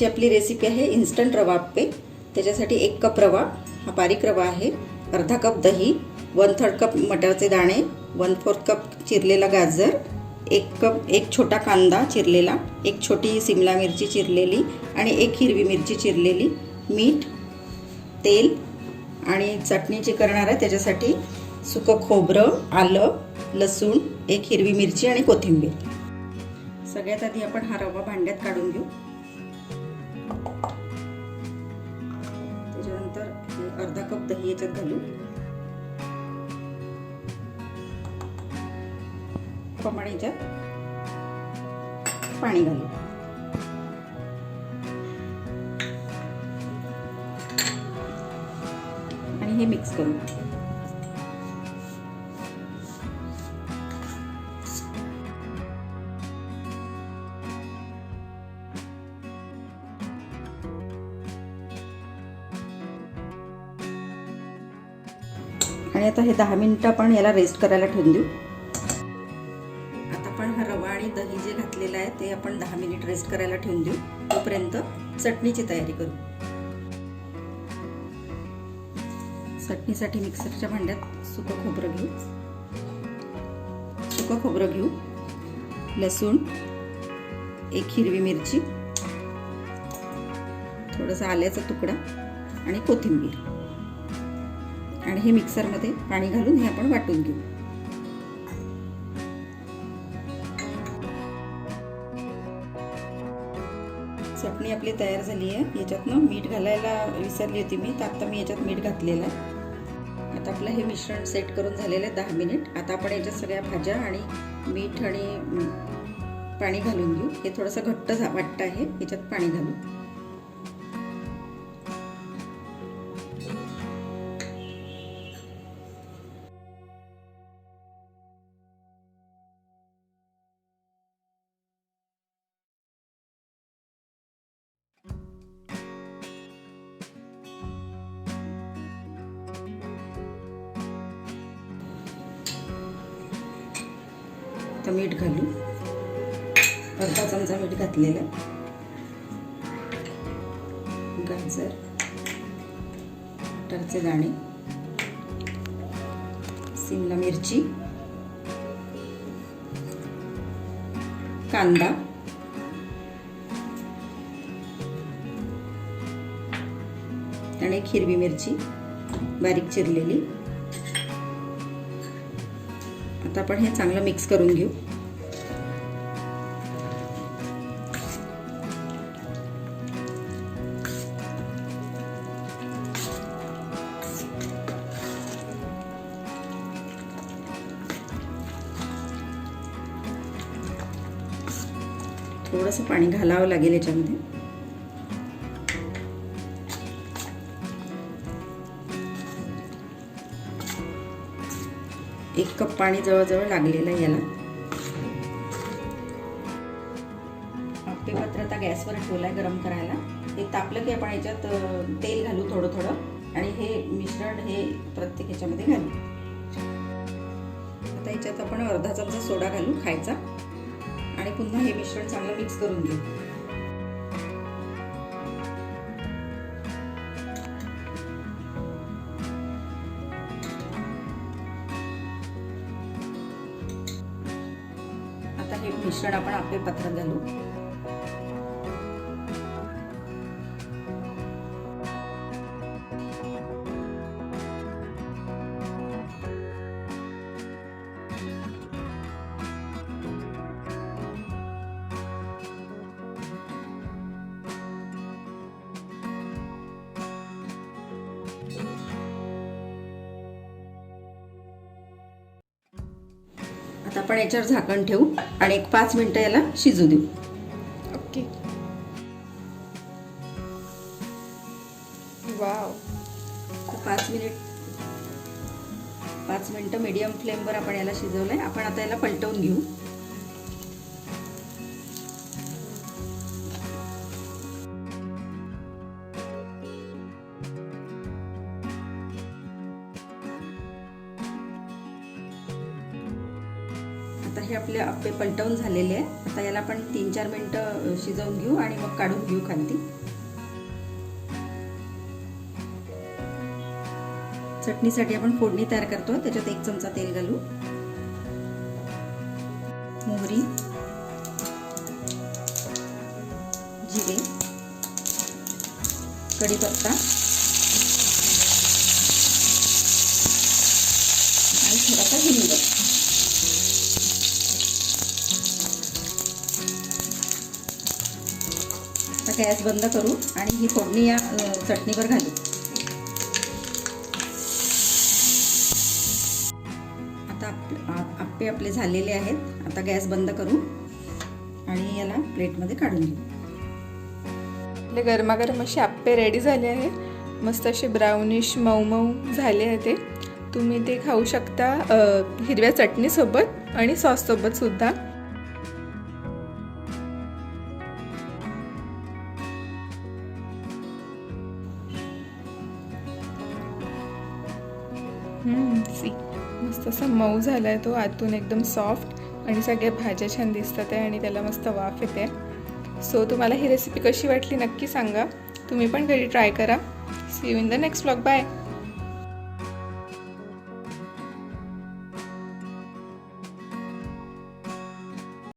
आजची आपली रेसिपी आहे इन्स्टंट रवा आप्पे त्याच्यासाठी एक कप रवा. हा बारीक रवा आहे. अर्धा कप दही वन थर्ड कप मटरचे दाणे वन फोर्थ कप चिरलेला गाजर एक कप एक छोटा कांदा चिरलेला एक छोटी सिमला मिरची चिरलेली आणि एक हिरवी मिरची चिरलेली. मीठ तेल आणि चटणी जी करणार आहे त्याच्यासाठी सुकं खोबरं आलं लसूण एक हिरवी मिरची आणि कोथिंबीर. सगळ्यात आधी आपण हा रवा भांड्यात काढून घेऊ. अर्धा कप दही याच्यात घालू प्रमाणे याच्यात पाणी घालू आणि हे मिक्स करू आणि आता हे दहा मिनिटं आपण याला रेस्ट करायला ठेवून देऊ. आता आपण हा रवा आणि दही जे घातलेलं आहे ते आपण दहा मिनिट रेस्ट करायला ठेवून देऊ. तोपर्यंत चटणीची तयारी करू. चटणीसाठी मिक्सरच्या भांड्यात सुकं खोबरं घेऊ. सुकं खोबरं घेऊ. लसूण एक हिरवी मिरची थोडंसं आल्याचा तुकडा आणि कोथिंबीर. आणि हे मिक्सरमध्ये पाणी घालून हे आपण वाटून घेऊ. चटणी आपली तयार झाली आहे. याच्यातनं मीठ घालायला विसरली होती मी. तर आता मी याच्यात मीठ घातलेलं आहे. आता आपलं हे मिश्रण सेट करून झालेलं आहे दहा मिनिट. आता आपण याच्यात सगळ्या भाज्या आणि मीठ आणि पाणी घालून घेऊ. हे थोडंसं घट्ट वाटतं आहे. याच्यात पाणी घालू. आता मीठ घालू. अर्धा चमचा मीठ घातलेलं. गाजर मटरचे दाणे सिमला मिरची कांदा आणि एक हिरवी मिरची बारीक चिरलेली. आता आपण हे चांगलं मिक्स करून घेऊ. थोडंसं पाणी घालावं लागेल याच्यामध्ये. एक कप पाणी जवळजवळ लागलेलं आहे याला. आप्पेपात्र आता गॅसवर ठेवला आहे गरम करायला. हे तापलं की आपण याच्यात तेल घालू थोडं थोडं आणि हे मिश्रण हे प्रत्येक ह्याच्यामध्ये घालू. आता याच्यात आपण अर्धा चमचा सोडा घालू खायचा. आणि पुन्हा हे मिश्रण चांगलं मिक्स करून घेऊ. आता हे मिश्रण आपण आता आपण याच्यावर झाकण ठेवू आणि एक पाच मिनिटं याला शिजू देऊ. ओके. वाव. पाच मिनिट पाच मिनिटं मीडियम फ्लेमवर आपण याला शिजवलंय. आपण आता याला पलटवून घेऊ. आता हे आपले आप्पे पलटवून झालेले आहे आता याला आपण तीन चार मिनटं शिजवून घेऊ आणि मग काढून घेऊ खालती. चटणीसाठी आपण फोडणी तयार करतो. त्याच्यात एक चमचा तेल घालू. मोहरी. जिरे. कढीपत्ता. आणि थोडासा हिंग आता गॅस बंद करू आणि ही फोडणी या चटणीवर घालू. आता आप- आप्पे आपले झालेले आहेत. आता गॅस बंद करू आणि याला प्लेटमध्ये काढून घेऊ. आपले गरमागरम असे आप्पे रेडी झाले आहे. मस्त असे ब्राउनिश मऊ मऊ झाले आहे ते. तुम्ही ते खाऊ शकता हिरव्या चटणीसोबत आणि सॉससोबत सी. मस्त असा मऊ झाला आहे तो आतून एकदम सॉफ्ट आणि सगळ्या भाज्या छान दिसतात आहे आणि त्याला मस्त वाफ येते. सो तुम्हाला ही रेसिपी कशी वाटली नक्की सांगा. तुम्ही पण घरी ट्राय करा. See you in the next blog bye